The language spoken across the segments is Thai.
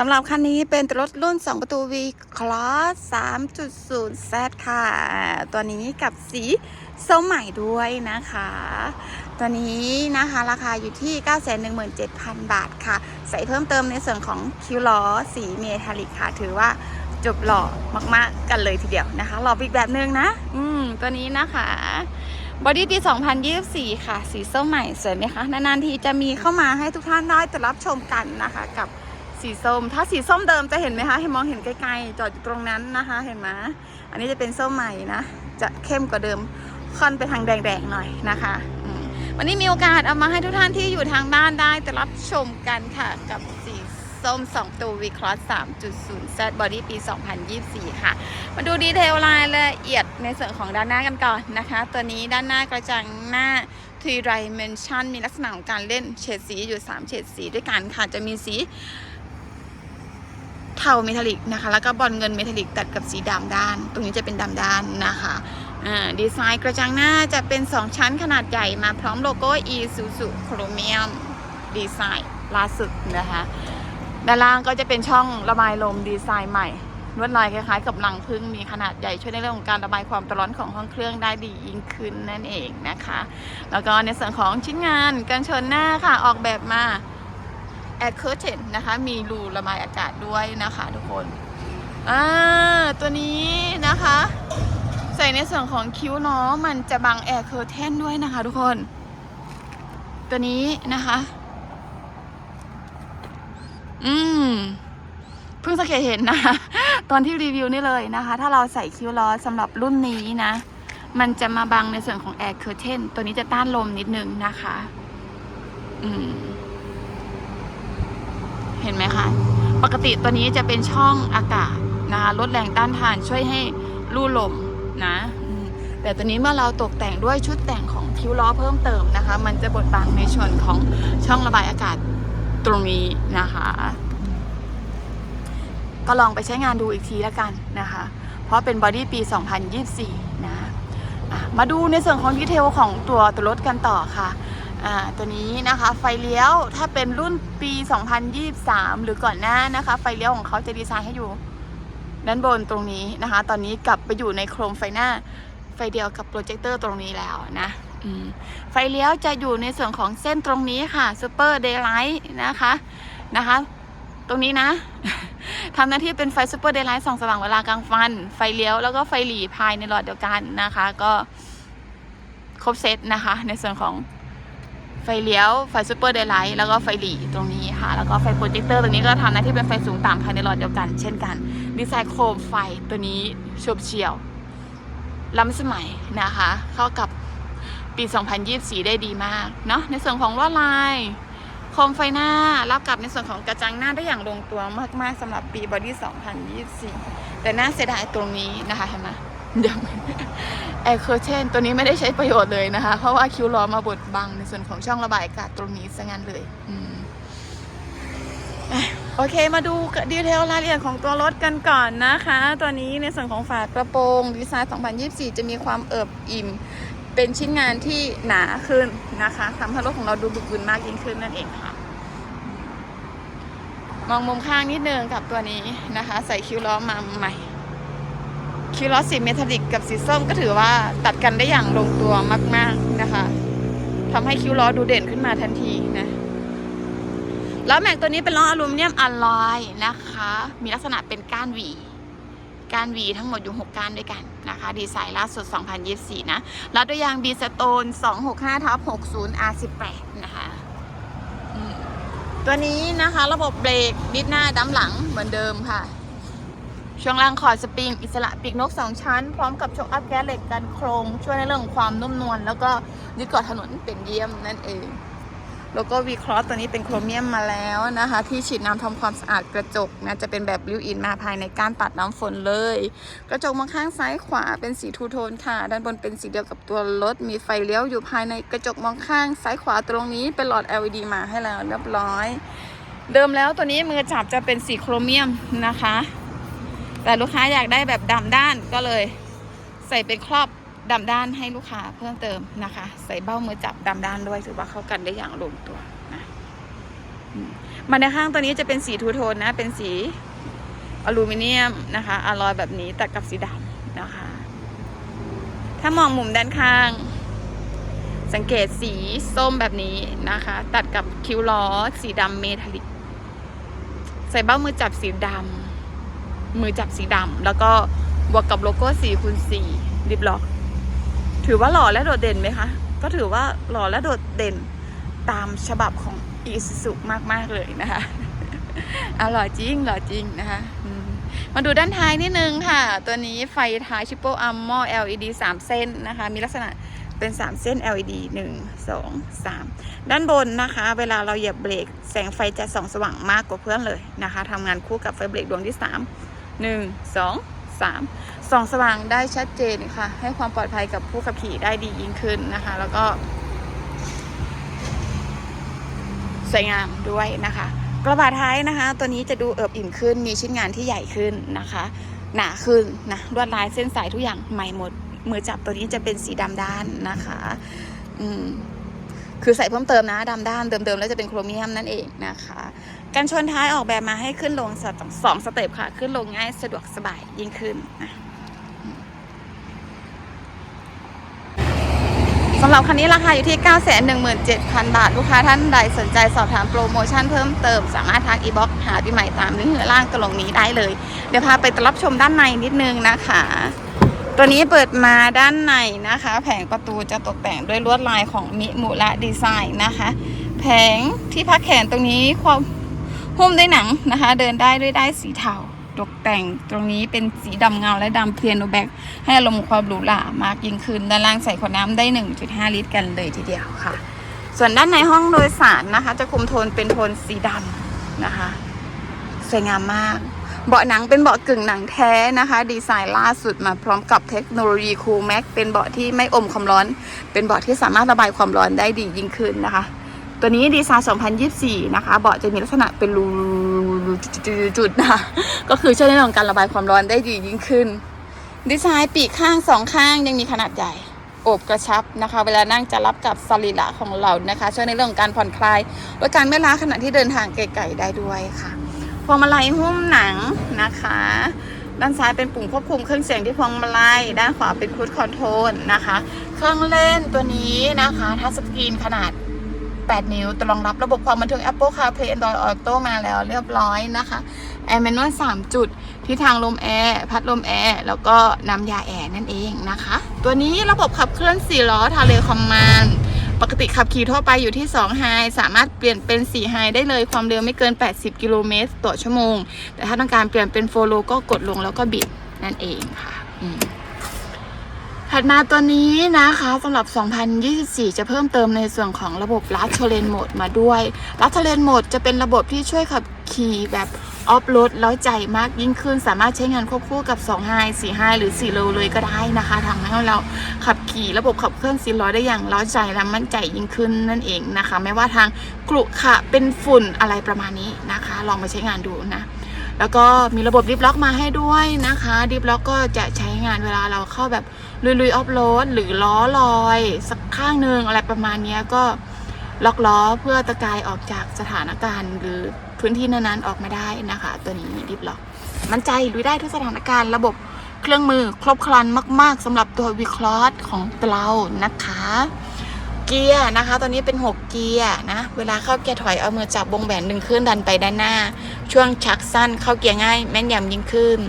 สำหรับคันนี้เป็นรถรุ่น 2 ประตู V Cross 3.0 Z ค่ะ ตัวนี้กับสีส้มใหม่ด้วยนะคะ ตัวนี้นะคะราคาอยู่ที่ 917,000 บาทค่ะ ใส่เพิ่มเติมในส่วนของคิวล้อสีเมทัลลิกค่ะ ถือว่าจบหล่อมากๆกันเลยทีเดียวนะคะ หล่ออีกแบบนึงนะ อืม ตัวนี้นะคะบอดี้ปี 2024 ค่ะ สีส้มใหม่สวยไหมคะ นานๆทีจะมีเข้ามาให้ทุกท่านได้ตรับชมกันนะคะกับ สีส้ม ถ้าสีส้มเดิมจะเห็นไหมคะให้มองเห็นใกล้ๆจอดอยู่ตรงนั้นนะคะ เห็นไหมอันนี้จะเป็นส้มใหม่นะ จะเข้มกว่าเดิมค่อนไปทางแดงๆหน่อยนะคะวันนี้มีโอกาสเอามาให้ทุกท่านที่อยู่ทางบ้านได้แต่รับชมกันค่ะกับสีส้ม 2 ตัว V Cross 3.0 Z Body ปี 2024 ค่ะ มาดูดีเทลรายละเอียดในส่วนของด้านหน้ากันก่อนนะคะ ตัวนี้ด้านหน้ากระจังหน้า Three Dimension มีลักษณะของการเล่นเฉดสีอยู่ 3 เฉดสีด้วยกันค่ะ จะมีสี ทาเมทัลลิกนะคะ แล้วก็บอลเงินเมทัลลิกตัดกับสีดำด้าน ตรงนี้จะเป็นดำด้านนะคะดีไซน์กระจังหน้าจะเป็น 2 ชั้นขนาดใหญ่มาพร้อมโลโก้ Isuzu Chromium ดีไซน์ล่าสุดนะคะด้านล่างก็จะเป็นช่องระบายลมดีไซน์ใหม่ลวดลายคล้ายๆกับลังพึ่งมีขนาดใหญ่ช่วยในเรื่องของการระบายความร้อนของห้องเครื่องได้ดียิ่งขึ้นนั่นเองนะคะ แล้วก็ในส่วนของชิ้นงานกันชนหน้าค่ะออกแบบมา แอดเคอร์เทนนะคะ มีรูระบายอากาศด้วยนะคะทุกคนอ่าตัวนี้นะคะ ใส่ในส่วนของคิ้วเนาะมันจะบังแอร์เคอร์เทนด้วยนะคะทุกคน ตัวนี้นะคะ อืมเพิ่งสังเกตเห็นนะคะตอนที่รีวิวนี่เลยนะคะ ถ้าเราใส่คิ้วล้อสำหรับรุ่นนี้นะ มันจะมาบังในส่วนของ Air Curtain ตัวนี้จะต้านลมนิดนึงนะคะ อืม เห็นไหมคะปกติตัวนี้จะเป็นช่องอากาศนะคะลดแรงต้านทานช่วยให้ลู่ลมนะแต่ตัวนี้เมื่อเราตกแต่งด้วยชุดแต่งของคิ้วล้อเพิ่มเติมนะคะ มันจะบดบังในส่วนของช่องระบายอากาศตรงนี้นะคะ ก็ลองไปใช้งานดูอีกทีแล้วกันนะคะ เพราะเป็นบอดี้ปี 2024นะะมาดูในส่วนของดีเทลของตัวตัวรถกันต่อค่ะ อ่าตัวนี้นะคะไฟเลี้ยวถ้าเป็นรุ่นปี 2023 หรือก่อนหน้านะคะ ไฟเลี้ยวของเขาจะดีไซน์ให้อยู่ด้านบนตรงนี้นะคะ ตอนนี้กลับไปอยู่ในโครงไฟหน้าไฟเดียวกับโปรเจคเตอร์ตรงนี้แล้วนะไฟเลี้ยวจะอยู่ในส่วนของเส้นตรงนี้ค่ะซูเปอร์เดย์ไลท์นะคะนะคะ ตรงนี้นะทำหน้าที่เป็นไฟซูเปอร์เดย์ไลท์ส่องสว่างเวลากลางฟันไฟเลี้ยวแล้วก็ไฟหลีภายในหลอดเดียวกันนะคะ ก็ครบเซตนะคะ ในส่วนของ ไฟเลี้ยว ไฟซูเปอร์เดย์ไลท์แล้วก็ไฟหลีตรงนี้ค่ะ แล้วก็ไฟโปรเจคเตอร์ตรงนี้ก็ทำหน้าที่เป็นไฟสูงต่ำภายในหลอดเดียวกัน เช่นกัน ดีไซน์โคมไฟตัวนี้ชบเฉียว ล้ำสมัยนะคะ เข้ากับปี 2024 ได้ดีมากเนาะในส่วนของลวดลายโคมไฟหน้ารับกับในส่วนของกระจังหน้าได้อย่างลงตัวมาก ๆสำหรับปีบอดี้ 2024 แต่น่าเสียดายตรงนี้นะคะเห็นไหมเดี๋ยว แอร์เคอร์เทนตัวนี้ไม่ได้ใช้ประโยชน์เลยนะคะ เพราะว่าคิวล้อมาบดบังในส่วนของช่องระบายอากาศตรงนี้ซะงั้นเลยอโอเคมาดูดีเทลรายละเอียดของตัวรถกันก่อนนะคะ ตัวนี้ในส่วนของฝากระโปรงดีไซน์ 2024 จะมีความเอิบอิ่ม เป็นชิ้นงานที่หนาขึ้นนะคะทำให้รถของเราดูบึกบึนมากยิ่งขึ้นนั่นเองค่ะ มองมุมข้างนิดนึงกับตัวนี้นะคะ ใส่คิ้วล้อมาใหม่ คิวล้อสีเมทัลลิกกับสีส้มก็ถือว่าตัดกันได้อย่างลงตัวมาก ๆนะคะทำให้คิวล้อดูเด่นขึ้นมาทันทีนะล้อแม็กตัวนี้เป็นล้ออลูมิเนียมอลลอยนะคะ มีลักษณะเป็นก้านหวีก้านหวีทั้งหมดอยู่ 6 ก้านด้วยกันนะคะ ดีไซน์ล่าสุด 2024 นะรัดด้วยยางบีสโตน 265ทับ60 R18 นะคะตัวนี้นะคะ ระบบเบรกดิดหน้าดั้มหลังเหมือนเดิมค่ะ ช่วงล่างคอร์สปริง อิสระปีกนก 2 ชั้น พร้อมกับโชคอัพแก๊สเหล็กกันโครง ช่วยในเรื่องความนุ่มนวลแล้วก็ยึดเกาะถนนเป็นเยี่ยมนั่นเอง แล้วก็วีครอสตัวนี้เป็นโครเมียมมาแล้วนะคะ ที่ฉีดน้ำทำความสะอาดกระจกนะจะเป็นแบบริ้วอินมาภายในก้านปัดน้ำฝนเลย กระจกมองข้างซ้ายขวาเป็นสีทูโทนค่ะ ด้านบนเป็นสีเดียวกับตัวรถ มีไฟเลี้ยวอยู่ภายในกระจกมองข้างซ้ายขวาตรงนี้เป็นหลอด LED มาให้แล้วเรียบร้อย เดิมแล้วตัวนี้มือจับจะเป็นสีโครเมียมนะคะ แต่ลูกค้าอยากได้แบบดำด้านก็เลย ใส่เป็นครอบดำด้านให้ลูกค้าเพิ่มเติมนะคะ ใส่เบ้ามือจับดำด้านด้วยถือว่าเข้ากันได้อย่างลงตัวนะมาในข้างตัวนี้จะเป็นสีทูโทนนะ เป็นสีอลูมิเนียมนะคะอลลอยแบบนี้ตัดกับสีดำนะคะ ถ้ามองมุมด้านข้าง สังเกตสีส้มแบบนี้นะคะ ตัดกับคิ้วล้อสีดำเมทัลลิก ใส่เบ้ามือจับสีดำ มือจับสีดำแล้วก็บวกกับโลโก้สีคูณสีริบล็อก ถือว่าหล่อและโดดเด่นไหมคะ ก็ถือว่าหล่อและโดดเด่นตามฉบับของอีสุมาก ๆ เลยนะคะอาหล่อยจริงหล่อจริงนะคะมมาดูด้านท้ายนิดนึงค่ะ ตัวนี้ไฟท้ายชิปโปอัมมอ LED 3 เส้นนะคะ มีลักษณะเป็น 3 เส้น LED 1 2 3 ด้านบนนะคะ เวลาเราเหยียบเบรกแสงไฟจะส่องสว่างมากกว่าเพื่อนเลยนะคะทำงานคู่กับไฟเบรกดวงที่ 3 1 2 3ส่องสว่างได้ชัดเจนค่ะ ให้ความปลอดภัยกับผู้ขับขี่ได้ดียิ่งขึ้นนะคะ แล้วก็สวยงามด้วยนะคะ กระบะท้ายนะคะ ตัวนี้จะดูเอิบอิ่มขึ้น มีชิ้นงานที่ใหญ่ขึ้นนะคะ หนาขึ้นนะลวดลายเส้นสายทุกอย่างใหม่หมด มือจับตัวนี้จะเป็นสีดำด้านนะคะ อืมคือใส่เพิ่มเติมนะดำด้านเดิมๆแล้วจะเป็นโครเมียมนั่นเองนะคะ การชนท้ายออกแบบมาให้ขึ้นลงสเตสองสเต็ปค่ะ ขึ้นลงง่ายสะดวกสบายยิ่งขึ้นนะสำหรับคันนี้ราคาอยู่ที่ 917,000 บาท ลูกค้าท่านใดสนใจสอบถามโปรโมชั่นเพิ่มเติม สามารถทักอีบ็อกหาพี่ใหม่ตามลิงก์เหนือล่างตรงนี้ได้เลย เดี๋ยวพาไปรับชมด้านในนิดนึงนะคะ ตัวนี้เปิดมาด้านในนะคะ แผงประตูจะตกแต่งด้วยลวดลายของมิมูระดีไซน์นะคะ แผงที่พักแขนตรงนี้ความ หุ้มด้วยหนังนะคะ เดินได้ด้วยได้สีเทาตกแต่งตรงนี้เป็นสีดำเงาและดำเพียโนแบกให้อารมณ์ความหรูหรามากยิ่งขึ้น ด้านล่างใส่ขวดน้ำได้ 1.5 ลิตรกันเลยทีเดียวค่ะ ส่วนด้านในห้องโดยสารนะคะ จะคุมโทนเป็นโทนสีดำนะคะ สวยงามมาก เบาะหนังเป็นเบาะกึ่งหนังแท้นะคะ ดีไซน์ล่าสุดมาพร้อมกับเทคโนโลยีคูลแม็กเป็นเบาะที่ไม่อมความร้อน เป็นเบาะที่สามารถระบายความร้อนได้ดียิ่งขึ้นนะคะ ตัวนี้ดีไซน์ 2024 นะคะ เบาะจะมีลักษณะเป็นรูจุดๆนะคะก็คือช่วยในเรื่องของการระบายความร้อนได้ดียิ่งขึ้น ดีไซน์ปีกข้างสองข้างยังมีขนาดใหญ่โอบกระชับนะคะ เวลานั่งจะรับกับสรีระของเรานะคะ ช่วยในเรื่องการผ่อนคลายและการไม่ล้าขณะที่เดินทางไกลๆได้ด้วยค่ะพวงมาลัยหุ้มหนังนะคะ ด้านซ้ายเป็นปุ่มควบคุมเครื่องเสียงที่พวงมาลัยด้านขวาเป็นคูดคอนโทรลนะคะ เครื่องเล่นตัวนี้นะคะทัชสกรีนขนาด 8 นิ้วจะรองรับระบบความบันเทิง Apple CarPlay Android Auto มาแล้วเรียบร้อยนะคะแอร์แมนวล3จุดที่ทางลมแอร์พัดลมแอร์แล้วก็น้ำยาแอร์นั่นเองนะคะ ตัวนี้ระบบขับเคลื่อน 4 ล้อทาเลคอมมานปกติขับขี่ทั่วไปอยู่ที่2ไฮสามารถเปลี่ยนเป็น4ไฮได้เลยความเร็วไม่เกิน 80 กิโลเมตรต่อชั่วโมง แต่ถ้าต้องการเปลี่ยนเป็นโฟโลก็กดลงแล้วก็บิดนั่นเองค่ะอืม ถัดมาตัวนี้นะคะสำหรับ 2024 จะเพิ่มเติมในส่วนของระบบลัดเทเลนโหมดมาด้วยลัดเทเลนโหมดจะเป็นระบบที่ช่วยขับขี่แบบออฟโรดแล้วใจมากยิ่งขึ้น สามารถใช้งานควบคู่กับ2 high 4 high หรือ4 low เลยก็ได้นะคะทำให้เราขับขี่ระบบขับเคลื่อน4ล้อได้อย่างล้าใจและมั่นใจยิ่งขึ้นนั่นเองนะคะ ไม่ว่าทางกลุขะเป็นฝุ่นอะไรประมาณนี้นะคะ ลองมาใช้งานดูนะแล้วก็มีระบบดิฟล็อกมาให้ด้วยนะคะดิฟล็อกก็จะใช้งานเวลาเราเข้าแบบ ลุยๆออฟโรดหรือล้อลอย สักข้างหนึ่งอะไรประมาณนี้ก็ล็อกล้อเพื่อตะกายออกจากสถานการณ์ หรือพื้นที่นั้นๆออกมาได้นะคะ ตัวนี้ดิบล็อก มั่นใจลุยได้ทุกสถานการณ์ระบบเครื่องมือครบครันมาก ๆสำหรับตัววีคลอสของเรานะคะ เกียร์นะคะตัวนี้เป็น6เกียร์นะ เวลาเข้าเกียร์ถอยเอามือจับวงแหวนหนึ่งขึ้นดันไปด้านหน้า ช่วงชักสั้นเข้าเกียร์ง่ายแม่นยำยิ่งขึ้น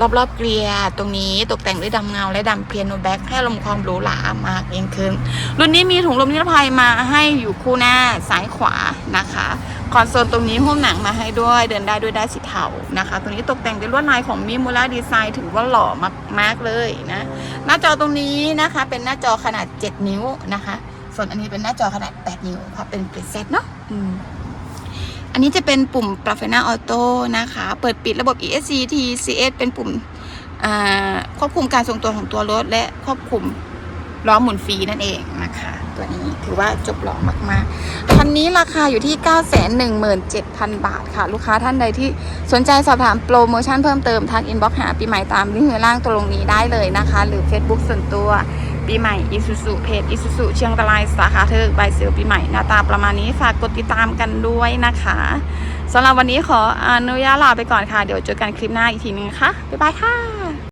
รอบๆเกียร์ตรงนี้ตกแต่งด้วยดำเงาและดำเพียโนแบ็กให้ลมความหรูหรามากยิ่งขึ้น รุ่นนี้มีถุงลมนิรภัยมาให้อยู่คู่หน้าซ้ายขวานะคะคอนโซลตรงนี้หุ้มหนังมาให้ด้วย เดินได้ด้วยได้สีเทานะคะ ตรงนี้ตกแต่งด้วยลวดลายของมิมูล่าดีไซน์ถือว่าหล่อมากๆเลยนะ หน้าจอตรงนี้นะคะเป็นหน้าจอขนาด 7 นิ้วนะคะ ส่วนอันนี้เป็นหน้าจอขนาด 8 นิ้วค่ะเป็นปริเซตเนาะอันนี้จะเป็นปุ่มปรับไฟหน้าออโต้นะคะ เปิดปิดระบบ ESC TCS เป็นปุ่มควบคุมการทรงตัวของตัวรถ และควบคุมล้อหมุนฟรีนั่นเองนะคะ ตัวนี้ถือว่าจบหล่อมากๆคันนี้ราคาอยู่ที่ 917,000 บาทค่ะ ลูกค้าท่านใดที่สนใจสอบถามโปรโมชั่นเพิ่มเติมทักอินบ็อกหาปีใหม่ตามลิงก์ข้างล่างตรงนี้ได้เลยนะคะ หรือ Facebook ส่วนตัว ปีใหม่อิสุสุเพจอิสุสุเชียงรายสาขาเธอใบเซลปีใหม่หน้าตาประมาณนี้ฝากกดติดตามกันด้วยนะคะสำหรับวันนี้ขออนุญาตลาไปก่อนค่ะ เดี๋ยวเจอกันคลิปหน้าอีกทีนึงค่ะ บ๊ายบายค่ะ